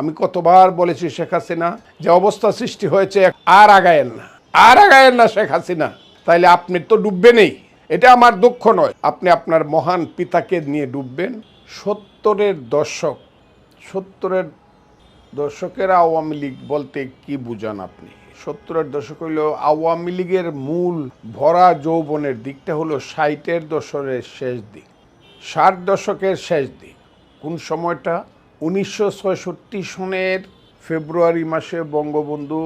আমি কতবার বলেছি শেখ হাসিনা, যে অবস্থা সৃষ্টি হয়েছে আর আগায়েন না। আর আগায়েন না শেখ হাসিনা। তাইলে আপনি তো ডুববেনই। এটা আমার দুঃখ নয়। আপনি আপনার মহান পিতাকে নিয়ে ডুববেন। সত্তরের দশক, সত্তরের দশকের আওয়ামী লীগ বলতে কি বুঝান আপনি? সত্তরের দশক হইল আওয়ামী লীগের মূল ভরা যৌবনের দিকটা হলো ষাটের দশকের শেষ দিক। ষাট দশকের শেষ দিক। কোন সময়টা? উনিশশো সনের ফেব্রুয়ারি মাসে বঙ্গবন্ধু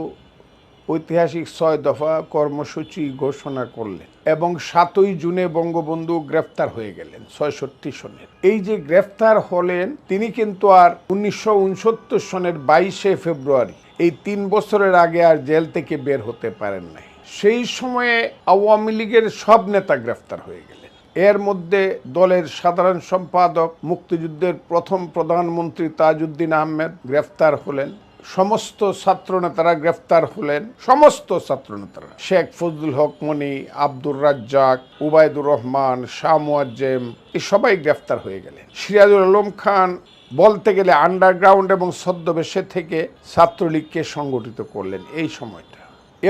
ঐতিহাসিক ছয় দফা কর্মসূচি ঘোষণা করলেন এবং সাতই জুনে বঙ্গবন্ধু গ্রেফতার হয়ে গেলেন ছয়ষট্টি সনের। এই যে গ্রেফতার হলেন, তিনি কিন্তু আর উনিশশো উনসত্তর সনের বাইশে ফেব্রুয়ারি, এই তিন বছরের আগে আর জেল থেকে বের হতে পারেন নাই। সেই সময়ে আওয়ামী লীগের সব নেতা গ্রেফতার হয়ে গেলেন। এর মধ্যে দলের সাধারণ সম্পাদক, মুক্তিযুদ্ধের প্রথম প্রধানমন্ত্রী তাজউদ্দিন আহমেদ গ্রেফতার হলেন। সমস্ত ছাত্রনেতারা গ্রেফতার হলেন। সমস্ত ছাত্রনেতারা। শেখ ফজলুল হক, মনি, আব্দুর রাজ্জাক, উবায়দুর রহমান, শাহ মুয়াজ্জেম এই সবাই গ্রেফতার হয়ে গেলেন। সিরাজুল আলম খান বলতে গেলে আন্ডারগ্রাউন্ড এবং ছদ্মবেশে থেকে ছাত্রলীগকে সংগঠিত করলেন এই সময়টা।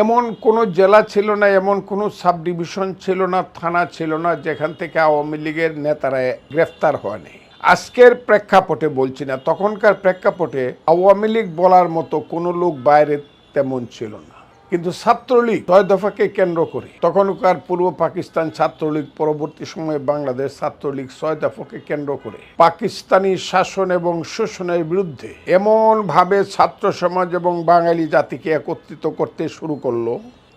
এমন কোনো জেলা ছিল না, এমন কোনো সাব ডিভিশন ছিল না, থানা ছিল না, যেখান থেকে আওয়ামী লীগের নেতারা গ্রেফতার হয়নি। আজকের প্রেক্ষাপটে বলছি না, তখনকার প্রেক্ষাপটে আওয়ামী লীগ বলার মতো কোনো লোক বাইরে তেমন ছিল না। কিন্তু ছাত্রলীগ ছয় দফাকে কেন্দ্র করে। তখনকার পূর্ব পাকিস্তান ছাত্রলীগ পরবর্তী সময়ে বাংলাদেশ ছাত্রলীগ ছয় দফাকে কেন্দ্র করে। পাকিস্তানি শাসন এবং শোষণের বিরুদ্ধে এমন ভাবে ছাত্র সমাজ এবং বাঙালি জাতিকে একত্রিত করতে শুরু করল,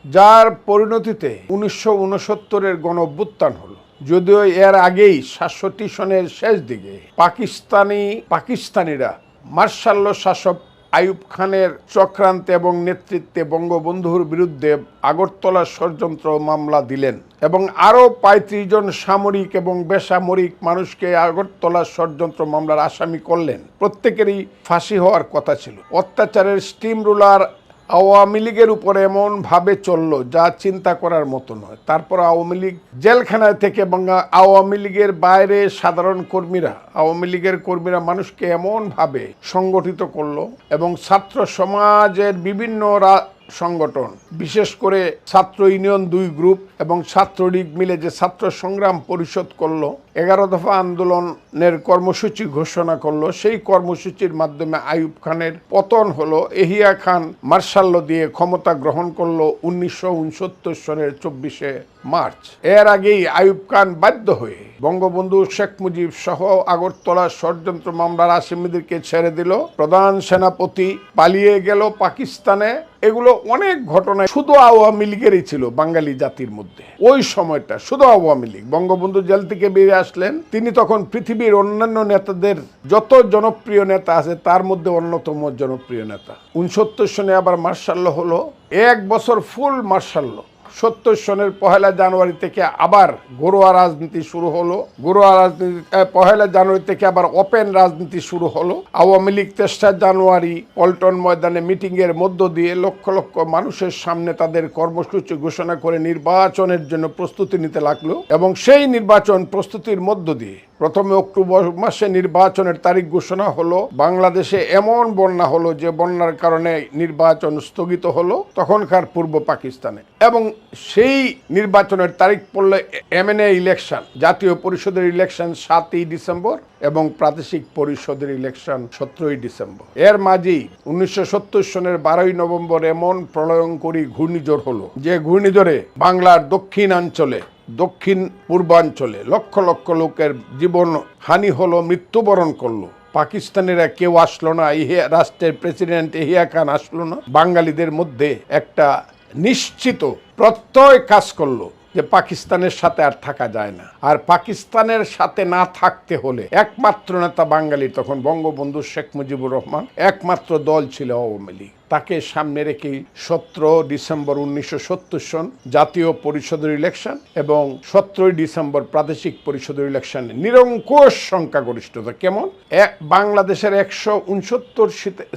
যার পরিণতিতে উনিশশো উনসত্তরের গণ অভ্যুত্থান হলো। যদিও এর আগেই সাতষট্টি সনের শেষ দিকে পাকিস্তানি, পাকিস্তানিরা মার্শাল্য শাসক আইয়ুব খানের চক্রান্তে এবং নেতৃত্বে বঙ্গবন্ধুর বিরুদ্ধে আগরতলা ষড়যন্ত্র মামলা দিলেন এবং আরও পঁয়ত্রিশ জন সামরিক এবং বেসামরিক মানুষকে আগরতলা ষড়যন্ত্র মামলার আসামি করলেন। প্রত্যেকেরই ফাঁসি হওয়ার কথা ছিল। অত্যাচারের স্টিম রুলার আওয়ামী লীগের উপরে এমনভাবে চলল যা চিন্তা করার মতো নয়। তারপর আওয়ামী লীগ জেলখানায় থেকে এবং আওয়ামী লীগের বাইরে সাধারণ কর্মীরা, আওয়ামী লীগের কর্মীরা মানুষকে এমনভাবে সংগঠিত করল এবং ছাত্র সমাজের বিভিন্ন সংগঠন, বিশেষ করে ছাত্র ইউনিয়ন দুই গ্রুপ এবং ছাত্রলীগ মিলে যে ছাত্র সংগ্রাম পরিষদ করল, এগারো দফা আন্দোলনের কর্মসূচি ঘোষণা করল, সেই কর্মসূচির মাধ্যমে আইয়ুব খানের পতন হলো, এহিয়া খান মার্শাল্য দিয়ে ক্ষমতা গ্রহণ করল উনিশশো উনসত্তর সনের চব্বিশে মার্চ। এর আগেই আইয়ুব খান বাধ্য হয়ে বঙ্গবন্ধু শেখ মুজিব সহ আগরতলা ষড়যন্ত্র মামলার আসামিদেরকে ছেড়ে দিল। প্রধান সেনাপতি পালিয়ে গেল পাকিস্তানে। এগুলো অনেক ঘটনায় শুধু আওয়ামী লীগেরই ছিল বাঙালি জাতির মধ্যে। ওই সময়টা শুধু আওয়ামী লীগ। বঙ্গবন্ধু জেল থেকে বেরিয়ে আসলেন। তিনি তখন পৃথিবীর অন্যান্য নেতাদের যত জনপ্রিয় নেতা আছে, তার মধ্যে অন্যতম জনপ্রিয় নেতা। উনসত্তর সনে আবার মার্শাল্য হলো। এক বছর ফুল মার্শাল্য সত্তর সনের পহেলা জানুয়ারি থেকে আবার ঘরোয়া রাজনীতি শুরু হলো। ঘরোয়া রাজনীতি পহেলা জানুয়ারি থেকে আবার ওপেন রাজনীতি শুরু হলো। আওয়ামী লীগ তেসরা জানুয়ারি পল্টন ময়দানে মিটিং এর মধ্য দিয়ে লক্ষ লক্ষ মানুষের সামনে তাদের কর্মসূচি ঘোষণা করে নির্বাচনের জন্য প্রস্তুতি নিতে লাগল এবং সেই নির্বাচন প্রস্তুতির মধ্য দিয়ে প্রথমে অক্টোবর মাসে নির্বাচনের তারিখ ঘোষণা হলো। বাংলাদেশে এমন বন্যা হলো যে বন্যার কারণে নির্বাচন স্থগিত হলো তখনকার পূর্ব পাকিস্তানে। এবং সেই নির্বাচনের তারিখ পড়ল এমএনএ ইলেকশন, জাতীয় পরিষদের ইলেকশন সাতই ডিসেম্বর এবং প্রাদেশিক পরিষদের ইলেকশন সতেরোই ডিসেম্বর। এর মাঝেই উনিশশো সত্তর সনের বারোই নভেম্বর এমন প্রলয়ঙ্করী ঘূর্ণিঝড় হলো, যে ঘূর্ণিঝড়ে বাংলার দক্ষিণাঞ্চলে দক্ষিণ পূর্বাঞ্চলে লক্ষ লক্ষ লোকের জীবন হানি হলো, মৃত্যুবরণ করল। পাকিস্তানিরা কেউ আসলো না ইহিয়া রাষ্ট্রের প্রেসিডেন্ট এহিয়া খান আসলো না। বাঙালিদের মধ্যে একটা নিশ্চিত প্রত্যয় কাজ করল যে পাকিস্তানের সাথে আর থাকা যায় না। আর পাকিস্তানের সাথে না থাকতে হলে একমাত্র নেতা বাঙালি তখন বঙ্গবন্ধু শেখ মুজিবুর রহমান, একমাত্র দল ছিল আওয়ামী লীগ। তাকে সামনে রেখেই সতেরো ডিসেম্বর উনিশশো সত্তর সন জাতীয় পরিষদের ইলেকশন এবং সতেরোই ডিসেম্বর প্রাদেশিক পরিষদের ইলেকশন নিরঙ্কুশ সংখ্যাগরিষ্ঠতা। কেমন? বাংলাদেশের একশো উনসত্তর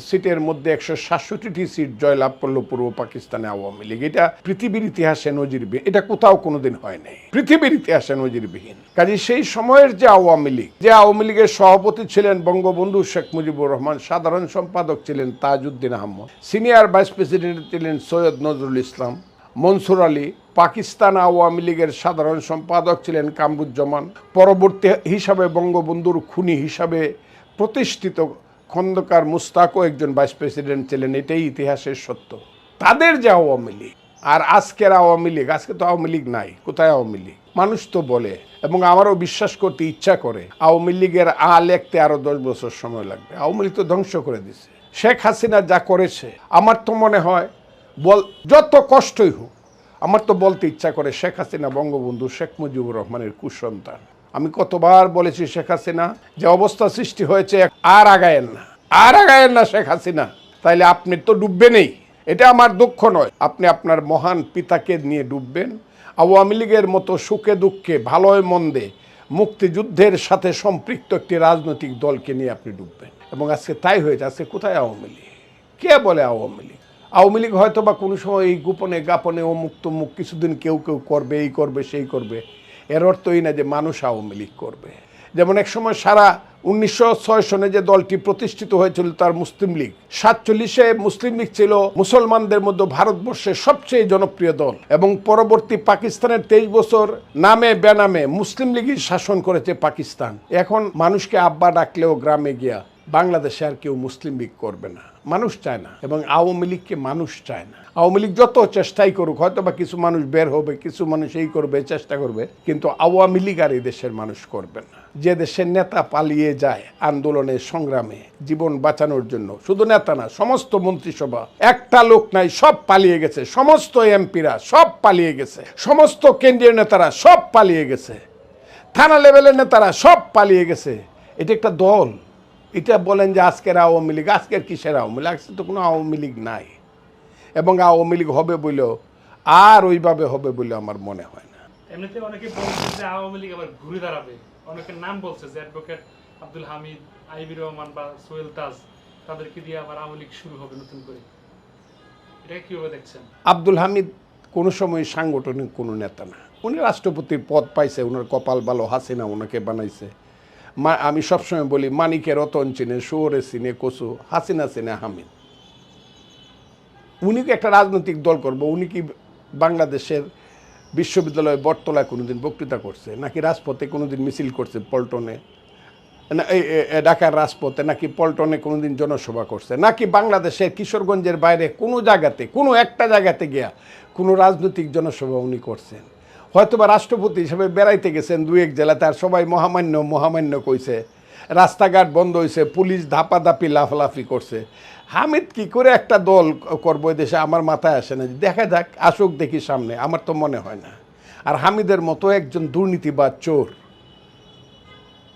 সিটের মধ্যে একশো সাতষট্টি সিট জয়লাভ করল পূর্ব পাকিস্তানে আওয়ামী লীগ। এটা পৃথিবীর ইতিহাসে নজিরবিহীন। এটা কোথাও কোনোদিন হয় নাই। পৃথিবীর ইতিহাসে নজিরবিহীন। কাজে সেই সময়ের যে আওয়ামী লীগ, যে আওয়ামী লীগের সভাপতি ছিলেন বঙ্গবন্ধু শেখ মুজিবুর রহমান, সাধারণ সম্পাদক ছিলেন Tajuddin Ahmad senior vice president ছিলেন সৈয়দ নজরুল ইসলাম। মনসুর আলী পাকিস্তান আওয়ামী লীগের সাধারণ সম্পাদক ছিলেন কামরুজ্জামান। পরবর্তী হিসাবে বঙ্গবন্ধুর খুনি হিসাবে প্রতিষ্ঠিত খন্দকার মুস্তাকও একজন ভাইস প্রেসিডেন্ট ছিলেন, এটাই ইতিহাসের সত্য। তাদের যে আওয়ামী লীগ, আর আজকের আওয়ামী লীগ, আজকে তো আওয়ামী লীগ নাই, কোথায় আওয়ামী লীগ? মানুষ তো বলে, এবং আমারও বিশ্বাস করতে ইচ্ছা করে, আওয়ামী লীগের আ লেখতে আরও দশ বছর সময় লাগবে। আওয়ামী লীগ তো ধ্বংস করে দিছে। শেখ হাসিনা যা করেছে, আমার তো মনে হয় বল, যত কষ্টই হোক, আমার তো বলতে ইচ্ছা করে শেখ হাসিনা বঙ্গবন্ধু শেখ মুজিবুর রহমানের কুসন্তান। আমি কতবার বলেছি শেখ হাসিনা, যে অবস্থা সৃষ্টি হয়েছে, আর আগায়েন না। আর আগায়েন না শেখ হাসিনা। তাইলে আপনি তো ডুববেনই। এটা আমার দুঃখ নয়। আপনি আপনার মহান পিতাকে নিয়ে ডুববেন। আওয়ামী লীগের মতো সুখে দুঃখে, ভালোয় মন্দে মুক্তিযুদ্ধের সাথে সম্পৃক্ত একটি রাজনৈতিক দলকে নিয়ে আপনি ডুববেন। এবং আজকে তাই হয়েছে, আজকে কোথায় আওয়ামী লীগ? কে বলে আওয়ামী লীগ? আওয়ামী লীগ হয়তো বা কোনো সময় এই গোপনে গাপনে অমুক তমুক কিছুদিন কেউ কেউ করবে, এই করবে, সেই করবে। এর অর্থ এই না যে মানুষ আওয়ামী লীগ করবে। যেমন এক সময় সারা উনিশশো ছয় সনে যে দলটি প্রতিষ্ঠিত হয়েছিল তার মুসলিম লীগ, সাতচল্লিশে মুসলিম লীগ ছিল মুসলমানদের মধ্যে ভারতবর্ষের সবচেয়ে জনপ্রিয় দল এবং পরবর্তী পাকিস্তানের তেইশ বছর নামে বেনামে মুসলিম লীগই শাসন করেছে পাকিস্তান। এখন মানুষকে আব্বা ডাকলেও গ্রামে গিয়া বাংলাদেশে আর কেউ মুসলিম লীগ করবে না। মানুষ চায় না এবং আওয়ামী লীগকে মানুষ চায় না। আওয়ামী লীগ যত চেষ্টাই করুক, হয়তো বা কিছু মানুষ বের হবে, কিছু মানুষ এই করবে চেষ্টা করবে, কিন্তু আওয়ামী লীগ আর এই দেশের মানুষ করবে না। যে দেশের নেতা পালিয়ে যায় আন্দোলনে, সংগ্রামে, জীবন বাঁচানোর জন্য, শুধু নেতা না, সমস্ত মন্ত্রিসভা, একটা লোক নাই, সব পালিয়ে গেছে। সমস্ত এমপিরা সব পালিয়ে গেছে। সমস্ত কেন্দ্রীয় নেতারা সব পালিয়ে গেছে। থানা লেভেলের নেতারা সব পালিয়ে গেছে। এটা একটা দল। এটা বলেন যে আজকের আওয়ামী লীগ আজকের কিসের আওয়ামী লীগ? আজকে তো কোনো আওয়ামী লীগ নাই। এবং আওয়ামী লীগ হবে বলেও আর ওইভাবে হবে বলে আমার মনে হয় না। এমনিতে অনেকে বলছে যে আওয়ামী লীগ আবার ঘুরে দাঁড়াবে। অনেকের নাম বলছে যে অ্যাডভোকেট আব্দুল হামিদ আইবি রহমান বা সোহেল তাজ তাদেরকে দিয়ে আবার আওয়ামী লীগ শুরু হবে নতুন করে। এটা কীভাবে দেখছেন? আব্দুল হামিদ কোনো সময় সাংগঠনিক কোনো নেতা না। উনি রাষ্ট্রপতির পদ পাইছে ওনার কপাল ভালো হাসিনা ওনাকে বানাইছে। আমি সবসময় বলি, মানিকের রতন চিনে, শুয়োরে চিনে কচু হাসিনা চিনে, হামিদ। উনি কি একটা রাজনৈতিক দল করব? উনি কি বাংলাদেশের বিশ্ববিদ্যালয়ে বটতলায় কোনোদিন বক্তৃতা করছে? নাকি রাজপথে কোনোদিন মিছিল করছে পল্টনে? না ঢাকার রাজপথে নাকি পল্টনে কোনোদিন জনসভা করছে? নাকি বাংলাদেশের কিশোরগঞ্জের বাইরে কোনো জায়গাতে, কোনো একটা জায়গাতে গিয়া কোনো রাজনৈতিক জনসভা উনি করছেন? হয়তো বা রাষ্ট্রপতি হিসেবে বেড়াইতে গেছেন দু এক জেলাতে, আর সবাই মহামান্য মহামান্য কইছে। রাস্তাঘাট বন্ধ হয়েছে পুলিশ ধাপাধাপি লাফালাফি করছে। হামিদ কি করে একটা দল করব দেশে আমার মাথায় আসে না। দেখা যাক, আসুক দেখি সামনে, আমার তো মনে হয় না। আর হামিদের মতো একজন দুর্নীতিবাদ চোর।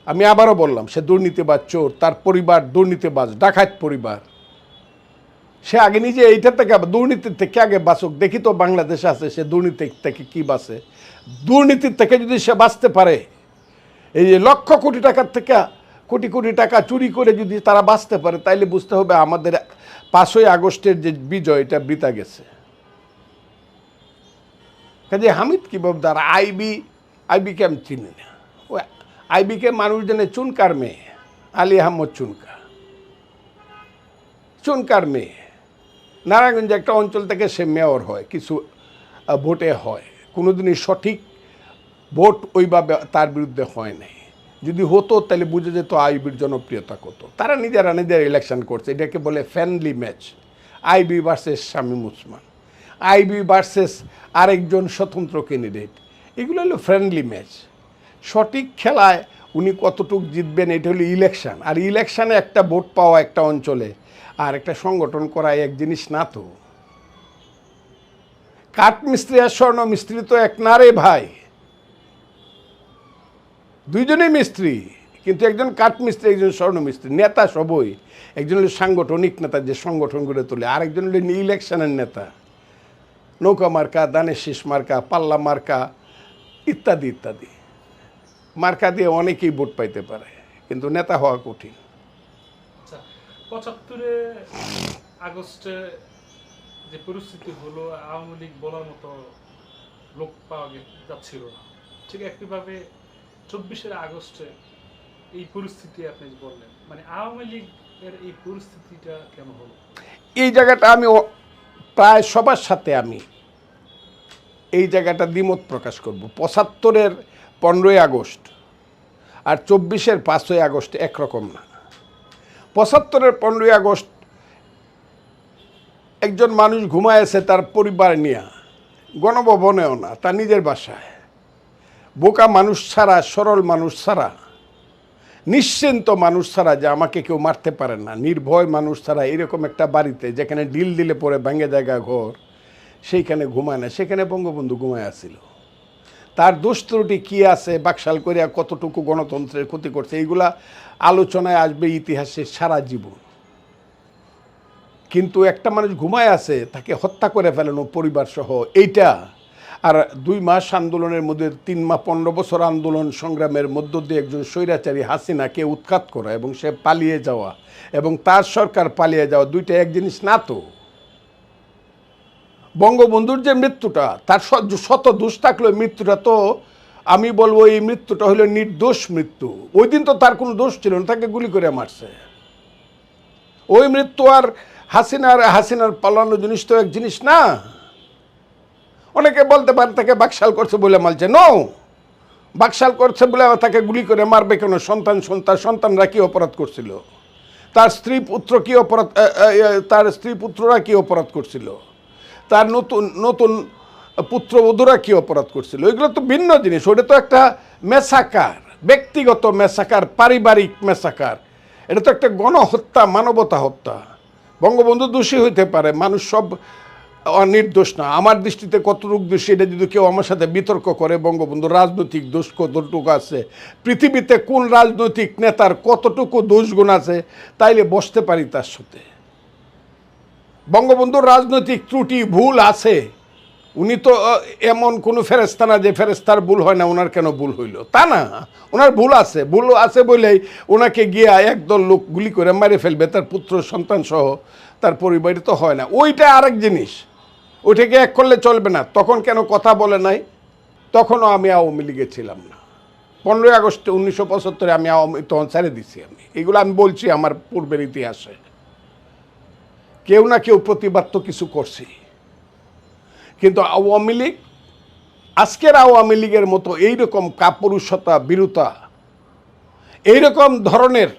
আমি আবারও বললাম, সে দুর্নীতিবাজ চোর, তার পরিবার দুর্নীতিবাজ, ডাকাত পরিবার। সে আগে নিজে এইটা থেকে দুর্নীতির থেকে আগে বাঁচুক। দেখি তো বাংলাদেশে আছে, সে দুর্নীতি থেকে কি বাঁচে? দুর্নীতির থেকে যদি সে বাঁচতে পারে, এই যে লক্ষ কোটি টাকার থেকে কোটি কোটি টাকা চুরি করে যদি তারা বাঁচতে পারে, তাইলে বুঝতে হবে আমাদের পাঁচই আগস্টের যে বিজয়, এটা বৃতা গেছে। কাজে হামিদ কি বাবদার আইবি আইবিকে আমি চিনি না। ওই আইবিকে মানুষ জানে চুনকার মেয়ে, আলী আহমদ চুনকা চুনকার মেয়ে। নারায়ণগঞ্জ একটা অঞ্চল থেকে সে মেয়র হয়, কিছু ভোটে হয়। কোনোদিনই সঠিক ভোট ওইভাবে তার বিরুদ্ধে হয় নাই। যদি হতো, তাহলে বুঝে যেত আইবির জনপ্রিয়তা কত। তারা নিজেরা নিজের ইলেকশন করছে, এটাকে বলে ফ্যানলি match Ivy versus Shamim Osman. Ivy versus আরেকজন স্বতন্ত্র ক্যান্ডিডেট এগুলো হলো ফ্রেন্ডলি ম্যাচ সঠিক খেলায় উনি কতটুক জিতবেন, এটা হলো ইলেকশন আর ইলেকশানে একটা ভোট পাওয়া একটা অঞ্চলে, আর একটা সংগঠন করা এক জিনিস না তো। কাঠ মিস্ত্রি আর স্বর্ণ মিস্ত্রি তো এক না রে ভাই। দুইজনেই মিস্ত্রি, কিন্তু একজন কাঠমিস্ত্রি একজন স্বর্ণমিস্ত্রি নেতা সবই। একজন হলো সাংগঠনিক নেতা যে সংগঠন গড়ে তোলে আরেকজন হলো ইলেকশনের নেতা। নৌকা মার্কা দানের মার্কা, পাল্লা মার্কা, ইত্যাদি ইত্যাদি। মার্কা দিয়ে অনেকেই ভোট পাইতে পারে কিন্তু নেতা হওয়া কঠিন। আচ্ছা পঁচাত্তরে আগস্টে যে পরিস্থিতি হলো আওয়ামী লীগ বলার মতো লোক পাওয়া যাচ্ছিল না। ঠিক একইভাবে চব্বিশের আগস্টে এই পরিস্থিতি আপনি বললেন মানে আওয়ামী লীগের এই পরিস্থিতিটা কেন হলো? এই জায়গাটা আমি প্রায় সবার সাথে আমি এই জায়গাটা দ্বিমত প্রকাশ করব। পঁচাত্তরের পনেরোই আগস্ট আর চব্বিশের পাঁচই আগস্ট একরকম না। পঁচাত্তরের পনেরোই আগস্ট একজন মানুষ ঘুমায়েছে তার পরিবার নিয়ে, গণভবনেও না তার নিজের বাসায়। বোকা মানুষ ছাড়া, সরল মানুষ ছাড়া, নিশ্চিন্ত মানুষ ছাড়া যে আমাকে কেউ মারতে পারে না, নির্ভয় মানুষ ছাড়া এরকম একটা বাড়িতে যেখানে ডিল দিলে পরে ভেঙে জায়গা, ঘর, সেইখানে ঘুমায় না, সেখানে বঙ্গবন্ধু ঘুমায় আসছিল তার দোষ ত্রুটি কী আছে, বাকশাল করিয়া কতটুকু গণতন্ত্রের ক্ষতি করছে, এইগুলা আলোচনায় আসবে ইতিহাসে সারা জীবন। কিন্তু একটা মানুষ ঘুমায় আছে, তাকে হত্যা করে ফেলানো পরিবার সহ। এইটা আর দুই মাস আন্দোলনের মধ্যে তিন মাস, পনেরো বছর আন্দোলন সংগ্রামের মধ্য দিয়ে একজন স্বৈরাচারী হাসিনাকে উৎখাত করা এবং সে পালিয়ে যাওয়া এবং তার সরকার পালিয়ে যাওয়া দুইটা এক জিনিস না তো? বঙ্গবন্ধুর যে মৃত্যুটা, তার শত দোষ থাকলেও মৃত্যুটা তো আমি বলব এই মৃত্যুটা হলো নির্দোষ মৃত্যু। ওই দিন তো তার কোনো দোষ ছিল না, তাকে গুলি করে মারছে। ওই মৃত্যু আর হাসিনার হাসিনার পালানো জিনিস তো এক জিনিস না। অনেকে বলতে পারে তাকে বাকশাল করছে বলে মারছে। নো বাকশাল করছে বলে তাকে গুলি করে মারবে কেন? সন্তান সন্তান, সন্তানরা কি অপরাধ করছিল? তার স্ত্রী, পুত্র কি অপরাধ তার স্ত্রী, পুত্ররা কি অপরাধ করছিল? তার নতুন নতুন পুত্রবধূরা কি অপরাধ করছিল? এগুলো তো ভিন্ন জিনিস। ওটা তো একটা মেসাকার, ব্যক্তিগত মেসাকার, পারিবারিক মেসাকার। এটা তো একটা গণহত্যা, মানবতা হত্যা। বঙ্গবন্ধু দোষী হইতে পারে, মানুষ সব অনির্দোষ না। আমার দৃষ্টিতে কতটুকু দোষী, এটা যদি কেউ আমার সাথে বিতর্ক করে, বঙ্গবন্ধু রাজনৈতিক দোষ কতটুকু আছে? পৃথিবীতে কোন রাজনৈতিক নেতার কতটুকু দোষগুণ আছে? তাইলে বসতে পারি তার সাথে। বঙ্গবন্ধুর রাজনৈতিক ত্রুটি ভুল আছে। উনি তো এমন কোনো ফেরেস্তা না যে ফেরেস্তার ভুল হয় না, ওনার কেন ভুল হইল? তা না, ওনার ভুল আছে। ভুল আছে বলেই ওনাকে গিয়া একদল লোক গুলি করে মেরে ফেলবে, তার পুত্র, সন্তান সহ, তার পরিবারে তো হয় না। ওইটা আরেক জিনিস। ওইটাকে এক করলে চলবে না। তখন কেন কথা বলে নাই? তখনও আমি আওয়ামী লীগে ছিলাম না। পনেরোই আগস্ট উনিশশো পঁচাত্তরে আমি আওয়ামী, তখন ছেড়ে দিছি আমি। এগুলো আমি বলছি আমার পূর্বের ইতিহাসে। কেউ না কেউ প্রতিবাদ তো কিছু করছি কিন্তু আওয়ামী লীগ, আজকের আওয়ামী লীগের মতো এইরকম কাপুরুষতা, বীরতা, এইরকম ধরনের,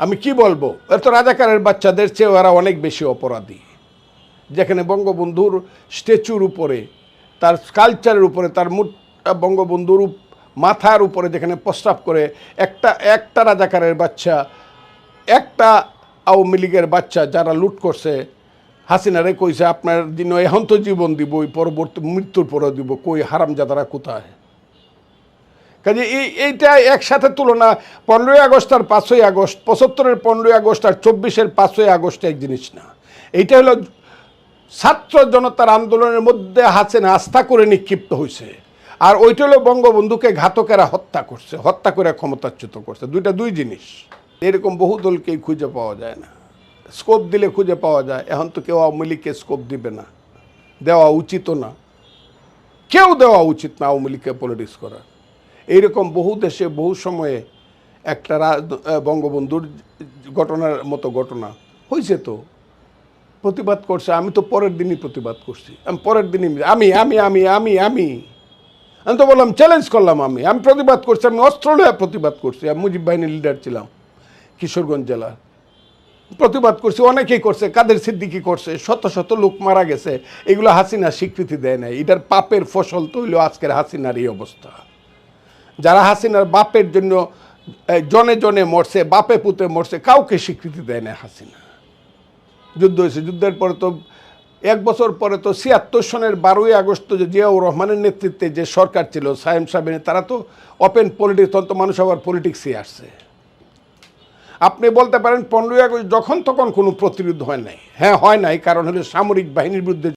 আমি কি বলব? এত রাজাকারের বাচ্চাদের চেয়ে ওরা অনেক বেশি অপরাধী। যেখানে বঙ্গবন্ধুর স্ট্যাচুর উপরে, তার কালচারের উপরে, তার বঙ্গবন্ধুর মাথার উপরে যেখানে প্রস্রাব করে, একটা একটা রাজাকারের বাচ্চা, একটা আওয়ামী লীগের বাচ্চা যারা লুট করছে, হাসিনারে কইছে, আপনার দিন এখন তো জীবন দিব, ওই পরবর্তী মৃত্যুর পরে দিব, কই হারাম হারামজাদারা কোথায়? কাজে এই, এইটা একসাথে তুলনা, পনেরোই আগস্ট আর পাঁচই আগস্ট, পঁচাত্তরের পনেরোই আগস্ট আর চব্বিশের পাঁচই আগস্ট এক জিনিস না। এইটা হলো ছাত্র জনতার আন্দোলনের মধ্যে হাসিনা আস্থা করে নিক্ষিপ্ত হয়েছে আর ওইটা হলো বঙ্গবন্ধুকে ঘাতকেরা হত্যা করছে, হত্যা করে ক্ষমতাচ্যুত করছে। দুইটা দুই জিনিস। এরকম বহু দলকেই খুঁজে পাওয়া যায় না। স্কোপ দিলে খুঁজে পাওয়া যায়। এখন তো কেউ আওয়ামী লীগকে স্কোপ দিবে না। দেওয়া উচিত না। কেউ দেওয়া উচিত না আওয়ামী লীগকে পলিটিক্স করা এইরকম বহু দেশে বহু সময়ে একটা বঙ্গবন্ধুর ঘটনার মতো ঘটনা হয়েছে তো। প্রতিবাদ করছে। আমি তো পরের দিনই প্রতিবাদ করছি। আমি পরের দিনই, আমি আমি আমি আমি আমি। আমি তো বললাম চ্যালেঞ্জ করলাম আমি। আমি প্রতিবাদ করছি, আমি অস্ত্র প্রতিবাদ করছি। আমি মুজিব বাহিনীর লিডার ছিলাম। কিশোরগঞ্জ জেলা। প্রতিবাদ করছে, অনেকেই করছে, কাদের সিদ্দিকি করছে, শত শত লোক মারা গেছে, এগুলো হাসিনা স্বীকৃতি দেয় নাই, এটার পাপের ফসল তো হইল আজকের হাসিনার এই অবস্থা। যারা হাসিনার বাপের জন্য জনে জনে মরছে, বাপে পুতে মরছে, কাউকে স্বীকৃতি দেয় না হাসিনা। যুদ্ধ হয়েছে, যুদ্ধের পরে তো, এক বছর পরে তো ছিয়াত্তর সনের বারোই আগস্ট যে জিয়াউর রহমানের নেতৃত্বে যে সরকার ছিল, সায়েম সাহেবের তারা তো ওপেন পলিটিক্স তখন তো মানুষ আবার পলিটিক্সে আসছে। আপনি বলতে পারেন, পনেরোই আগস্ট যখন তখন কোনো প্রতিরোধ হয় নাই। হ্যাঁ হয় নাই, কারণ হলো সামরিক বাহিনীর বিরুদ্ধে